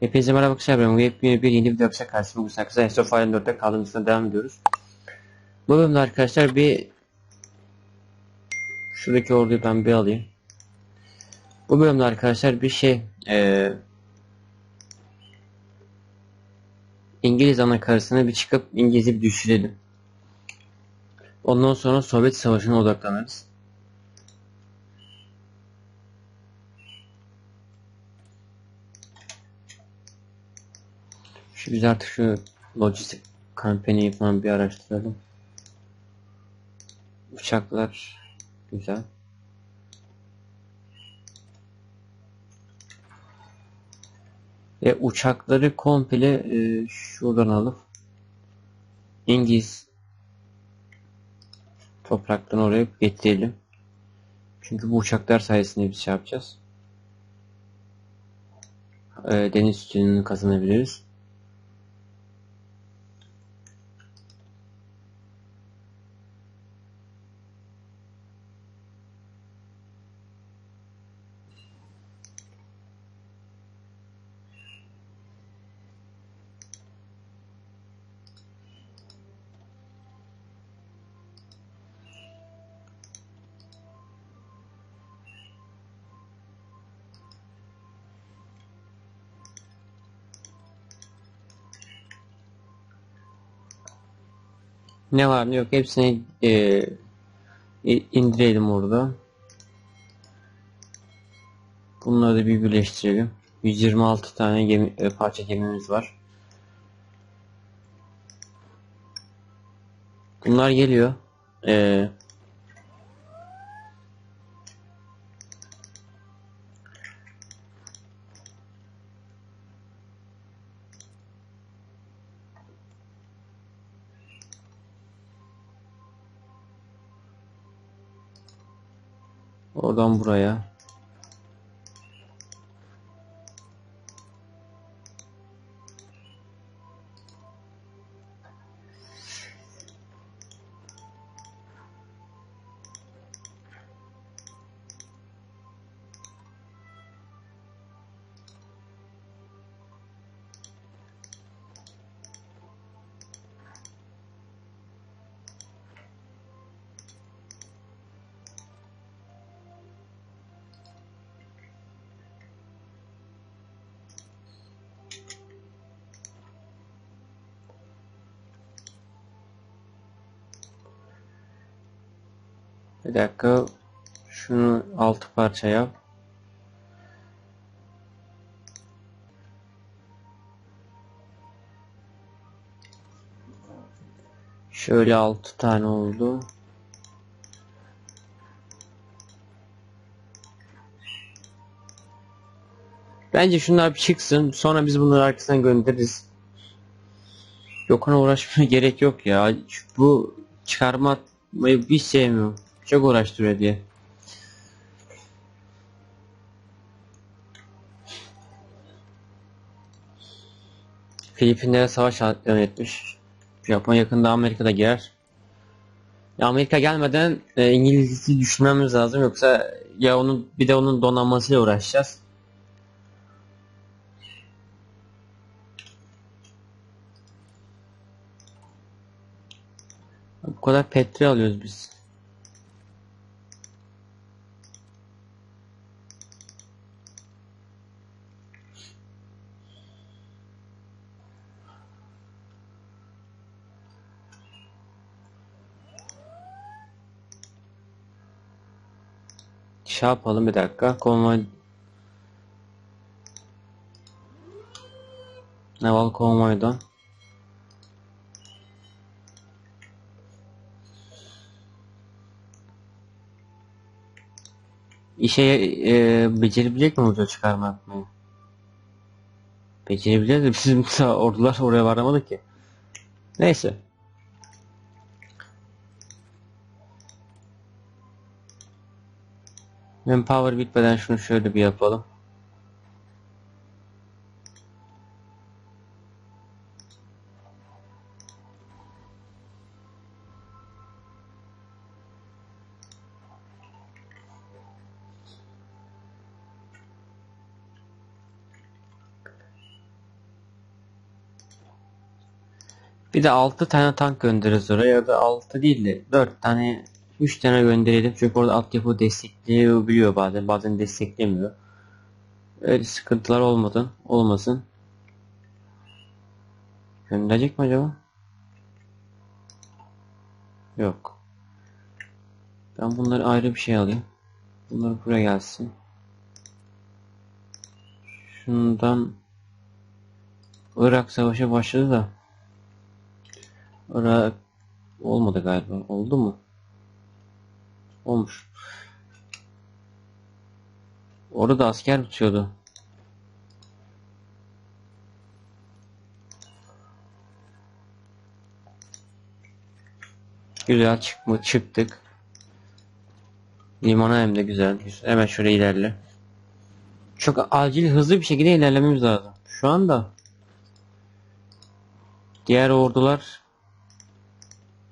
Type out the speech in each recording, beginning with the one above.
Hepinize merhaba arkadaşlar ben Web bir yeni video yapacak karşısında bugün arkadaşlar Hesto Fire 4'te kaldığımız yerden devam ediyoruz. Bu bölümde arkadaşlar bir şuradaki orduyu ben bir alayım. Bu bölümde arkadaşlar bir şey eee İngiliz anakarasına bir çıkıp İngiliz'i bir düşürelim. Ondan sonra Sovyet Savaşı'na odaklanırız. Biz artık şu lojistik kampanyayı falan bir araştıralım. Uçaklar güzel. Ve uçakları komple e, şuradan alıp İngiliz topraktan oraya getirelim. Çünkü bu uçaklar sayesinde biz şey yapacağız. E, deniz üstünlüğünü kazanabiliriz. Ne var ne yok hepsini e, indirelim orada. Bunları da bir birleştirelim. 126 tane gemi, e, parça gemimiz var. Bunlar geliyor. E, oradan buraya. Bir dakika. Şunu altı parça yap. Şöyle altı tane oldu. Bence şunlar bir çıksın. Sonra biz bunları arkasından göndeririz. Yok ona uğraşmaya gerek yok ya. Bu çıkarma atmayı bir sevmiyorum. Çok uğraştırıyor diye. Filipinlere savaş ilan etmiş. Japonya yakında Amerika'da girer. Amerika gelmeden e, İngiliz'i düşünmemiz lazım yoksa ya onun bir de onun donanmasıyla uğraşacağız. Bu kadar petrol alıyoruz biz. Şey yapalım bir dakika. Konvoy Naval konvoydan İşe e, becerebilecek mi uca çıkarma yapmayı? Becerebilir de bizim ordular oraya varamadı ki. Neyse. Manpower bitmeden şunu şöyle bir yapalım. Bir de 6 tane tank göndeririz oraya ya da 6 değil de 4 tane 3 tane gönderelim çünkü orada altyapı destekleyebiliyor bazen bazen desteklemiyor. Öyle sıkıntılar olmadan olmasın. Gönderecek mi acaba? Yok. Ben bunları ayrı bir şey alayım. Bunlar buraya gelsin. Şundan Irak savaşı başladı da Irak olmadı galiba. Oldu mu? Olmuş. Orada asker bitiyordu. Güzel çıkma çıktık. Limana hem de güzel. Hemen şuraya ilerle. Çok acil hızlı bir şekilde ilerlememiz lazım. Şu anda diğer ordular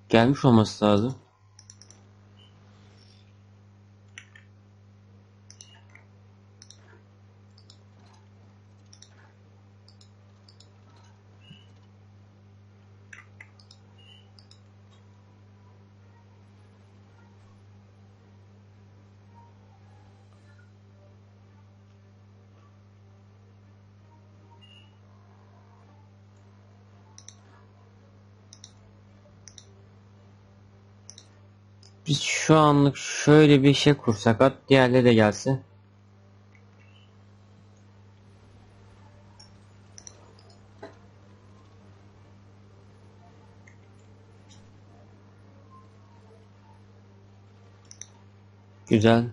gelmiş olması lazım. Biz şu anlık şöyle bir şey kursak at diğerleri de gelse. Güzel.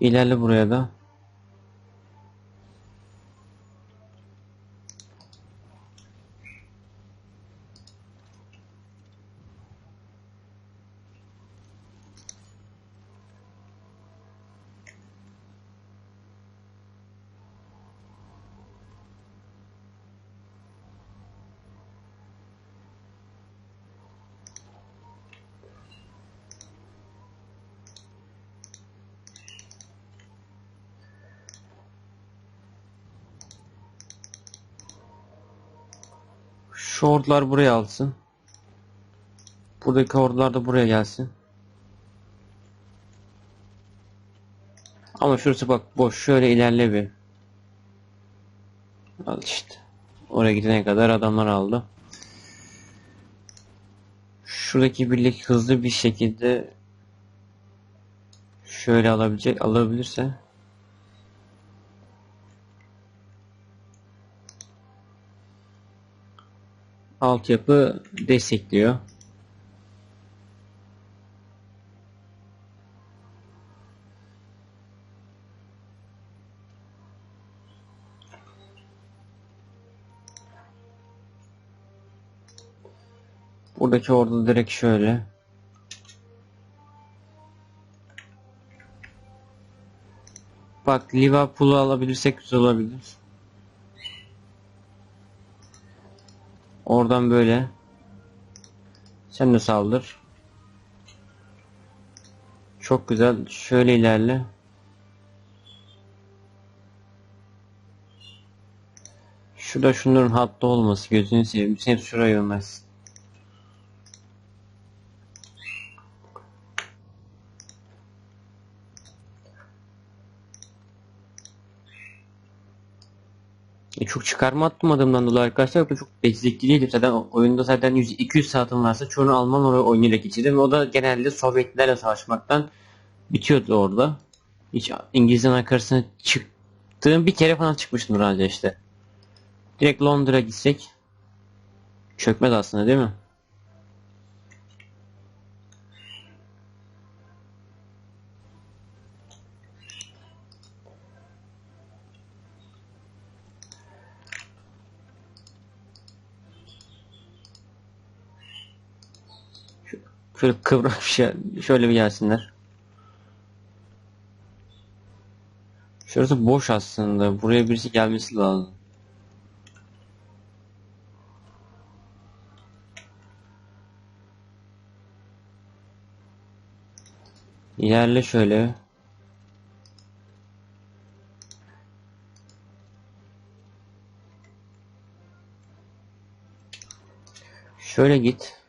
İlerle buraya da. Şu ordular buraya alsın. Buradaki ordular da buraya gelsin. Ama şurası bak boş. Şöyle ilerle bir. Al işte. Oraya gidene kadar adamlar aldı. Şuradaki birlik hızlı bir şekilde şöyle alabilecek alabilirse altyapı destekliyor. Buradaki ordu direkt şöyle. Bak Liverpool'u alabilirsek güzel olabilir. Oradan böyle. Sen de saldır. Çok güzel. Şöyle ilerle. Şurada şunların hatta olması gözünü seveyim. Sen şuraya yönmez. E, çok çıkarma atmadığımdan dolayı arkadaşlar bu çok zevkli değilim. Zaten oyunda zaten 100-200 saatim varsa çoğunu Alman oraya oynayarak geçirdim. O da genelde Sovyetlerle savaşmaktan bitiyordu orada. Hiç İngilizlerin karşısına çıktığım bir kere falan çıkmıştım radyo işte. Direkt Londra gitsek çökmez aslında değil mi? Şöyle kıvrak bir şey, şöyle bir gelsinler. Şurası boş aslında. Buraya birisi gelmesi lazım. İlerle şöyle. Şöyle git.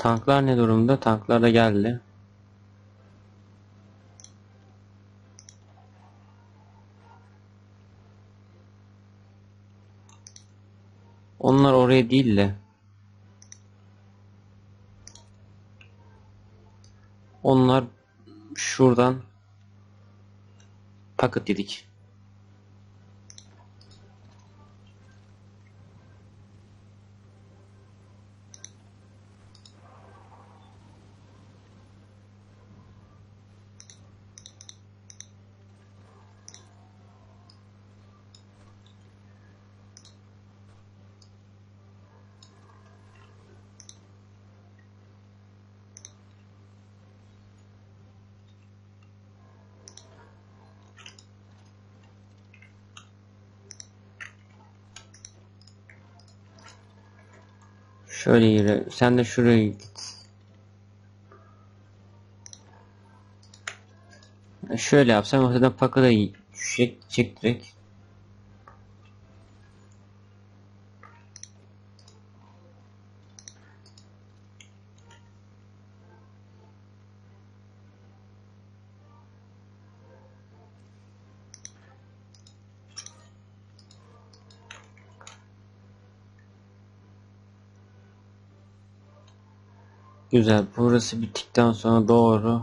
Tanklar ne durumda? Tanklar da geldi. Onlar oraya değil de Onlar şuradan paket dedik. Şöyle yürü. Sen de şuraya git. Şöyle yapsam ortadan pakada düşecek çek direkt. Güzel. Burası bittikten sonra doğru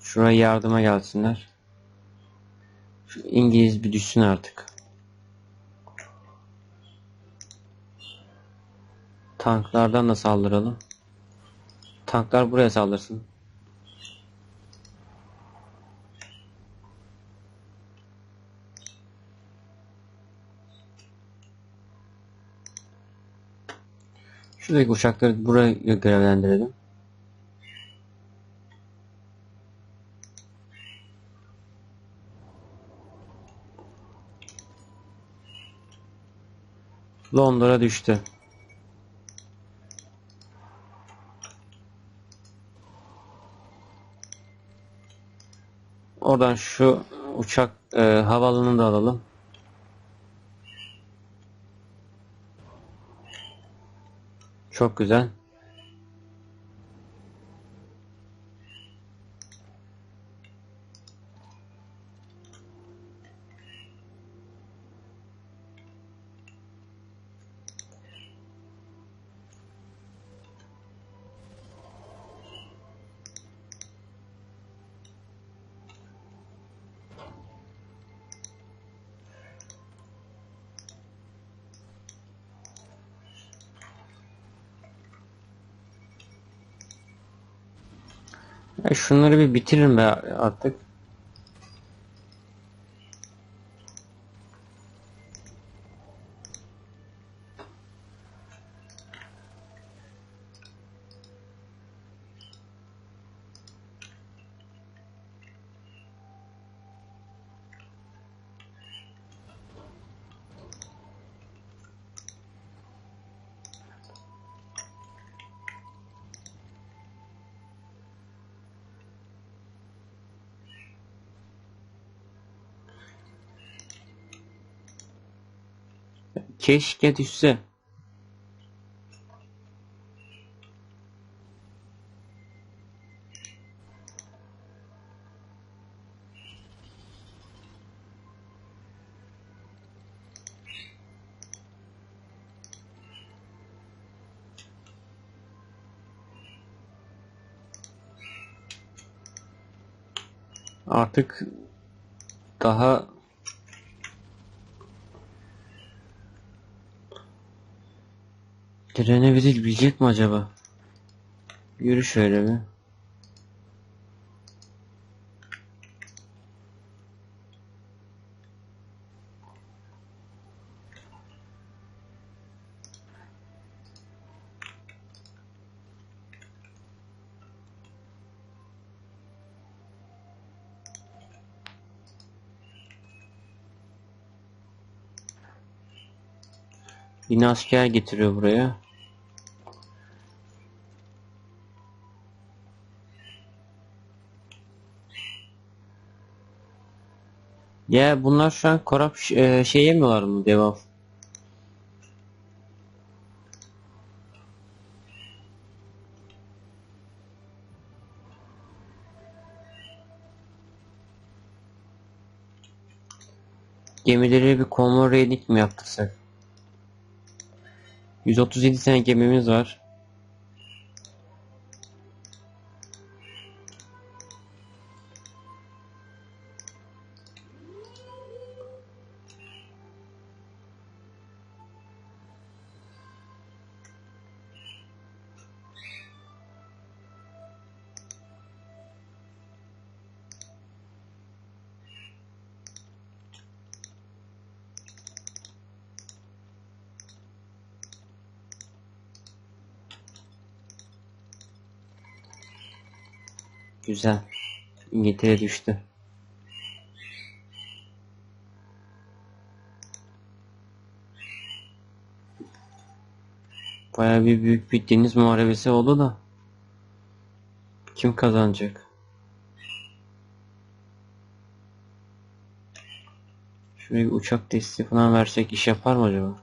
şuraya yardıma gelsinler. Şu İngiliz bir düşsün artık. Tanklardan da saldıralım. Tanklar buraya saldırsın. Şuradaki uçakları buraya görevlendirelim. Londra düştü. Oradan şu uçak e, havaalanını da alalım. Çok güzel. Şunları bir bitirin be artık. Keşke düşse. Artık daha Direnebilecek mi acaba? Yürü şöyle bir. Yine asker getiriyor buraya. Ya bunlar şu an korap e, şey yemiyorlar mı devam? Gemileri bir konvoy raiding mi yaptırsak? 137 tane gemimiz var. Güzel. İngiltere düştü. Baya bir büyük bir deniz muharebesi oldu da. Kim kazanacak? Şuraya bir uçak desteği falan versek iş yapar mı acaba?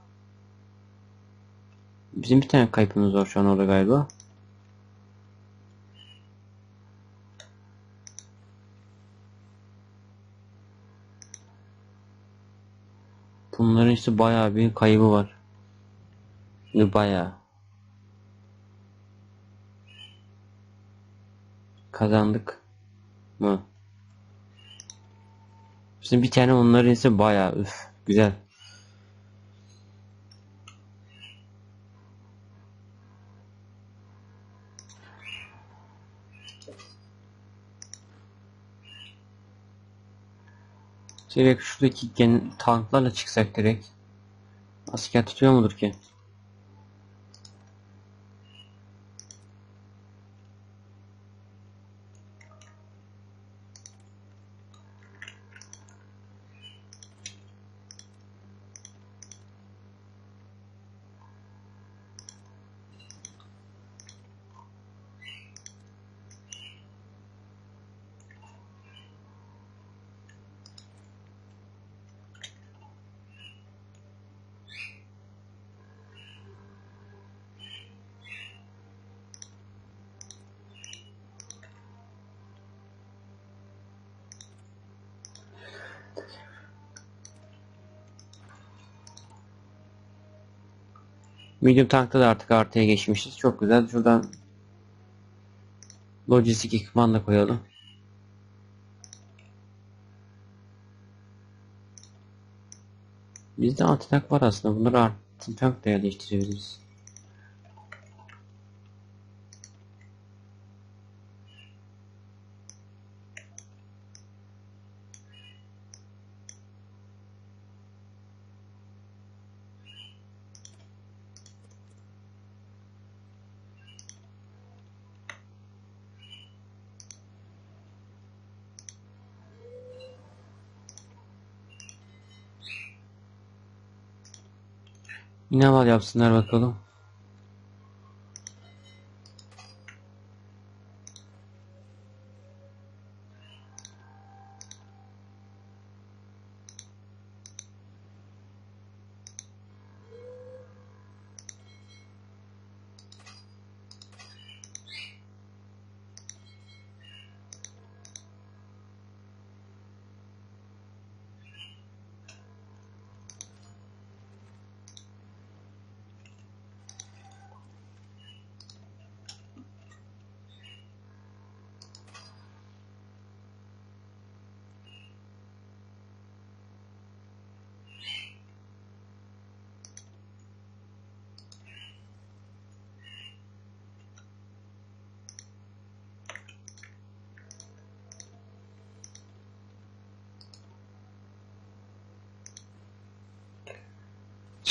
Bizim bir tane kayıpımız var şu an orada galiba. İşte bayağı bir kaybı var. Ve Bayağı. Kazandık mı? Bizim bir tane onların ise bayağı üf güzel. Direkt şuradaki gen tanklarla çıksak direkt. Asker tutuyor mudur ki? Medium tankta da artık artıya geçmişiz. Çok güzel. Şuradan lojistik ekipman da koyalım. Bizde anti tank var aslında. Bunları anti tank da yerleştirebiliriz. Yine var yapsınlar bakalım.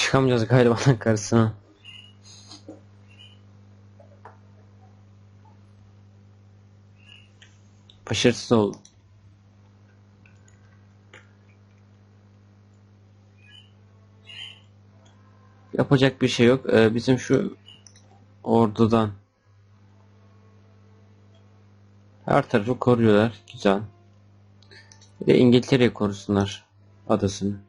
Çıkamayacağız galiba karşısına. Başarısız oldu. Yapacak bir şey yok. Ee, bizim şu ordudan her tarafı koruyorlar. Güzel. Bir de İngiltere'yi korusunlar. adasını.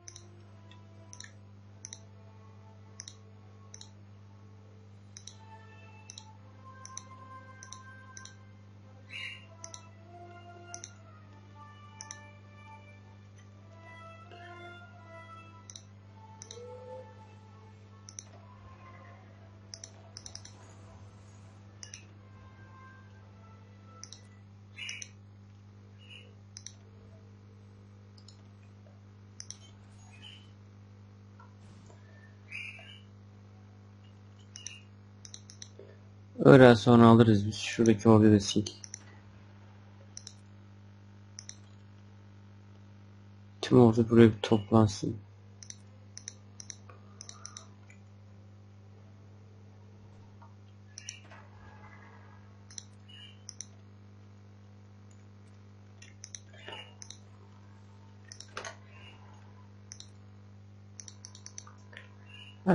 Öğlen sonra alırız biz. Şuradaki orada da sil. Tüm ordu buraya bir toplansın.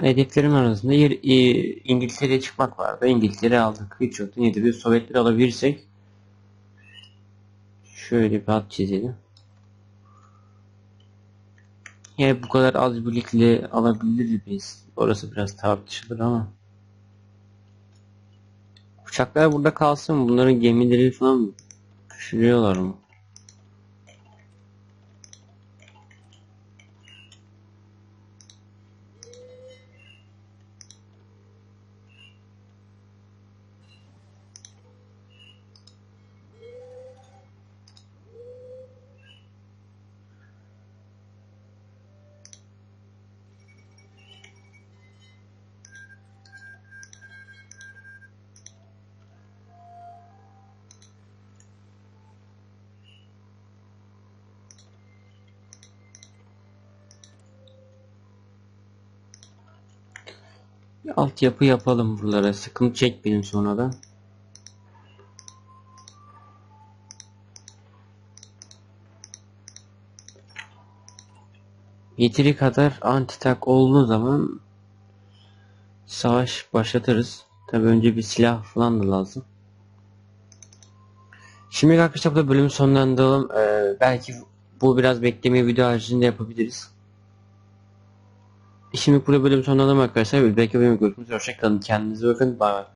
Hedeflerim arasında yer, e, İngiltere'ye çıkmak vardı. İngiltere aldık. Hiç yoktu. Neydi? Bir Sovyetleri alabilirsek şöyle bir hat çizelim. Yani bu kadar az birlikle alabiliriz biz. Orası biraz tartışılır ama. Uçaklar burada kalsın. Bunların gemileri falan düşürüyorlar mı? Bir altyapı yapalım buralara. Sıkıntı çekmeyin sonra da. Yeteri kadar anti-tank olduğu zaman savaş başlatırız. Tabi önce bir silah falan da lazım. Şimdi arkadaşlar burada bölümü sonlandıralım. Ee, belki bu biraz bekleme video haricinde yapabiliriz. Şimdi burada bölüm sonlandıralım arkadaşlar. Belki bölüm görüşmek üzere. Hoşçakalın. Kendinize bakın. Bye bye.